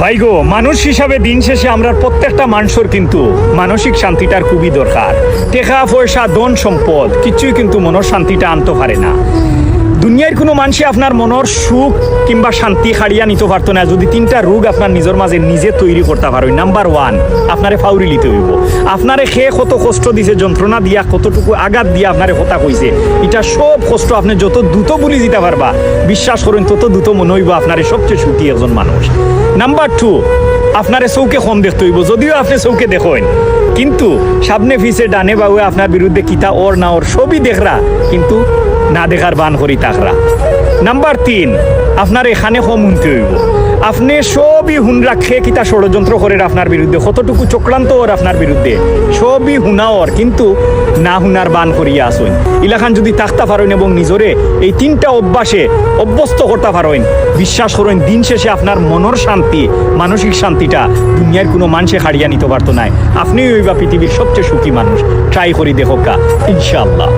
ভাই গো, মানুষ হিসাবে দিন শেষে আমরা প্রত্যেকটা মানুষের কিন্তু মানসিক শান্তিটার খুবই দরকার। টেকা, পয়সা, ধন, সম্পদ, কিছুই কিন্তু মনের শান্তিটা আনতে পারে না। দুনিয়ার কোনো মানুষে আপনার মনের সুখ কিংবা শান্তি হারিয়া নিতে পারতো না। যদি তিনটা রোগ আপনার নিজের মাঝে নিজে তৈরি করতে পারেন নাম্বার ওয়ান আপনারে ফাউরি লিতে হইব। আপনারে খেয়ে কত কষ্ট দিছে, যন্ত্রণা দিয়া, কতটুকু আঘাত দিয়া আপনারে কথা কইছে, এটা সব কষ্ট আপনি যত দ্রুত বলি দিতে পারবা, বিশ্বাস করেন, তত দ্রুত মনে হইব আপনারে সবচেয়ে সুখী একজন মানুষ। নাম্বার টু আপনারে চৌকে কম দেখতে হইব, যদিও আপনি চৌকে দেখেন, কিন্তু সামনে ফিসে ডানে বাবু আপনার বিরুদ্ধে কিতা ওর না ওর সবই দেখরা, কিন্তু না দেখার বান করি তাকরা। নাম্বার তিন, আপনার এখানে কম শুনতে হইব। আপনি সবই হুন রাখে কিতা ষড়যন্ত্র করে আপনার বিরুদ্ধে। কতটুকু চক্রান্ত ওর আপনার বিরুদ্ধে। সবই হুনা ওর, কিন্তু না হুনার বান করিয়া আসুন ইলাখান যদি তাকতা পারেন এবং নিজরে এই তিনটা অভ্যাসে অভ্যস্ত করতে পারেন বিশ্বাস করেন দিন শেষে আপনার মনের শান্তি, মানসিক শান্তিটা দুনিয়ার কোনো মানুষে হারিয়া নিতে পারতো নাই। আপনি ওই বা পৃথিবীর সবচেয়ে সুখী মানুষ। ট্রাই করি দেখো কা ইনশাআল্লাহ।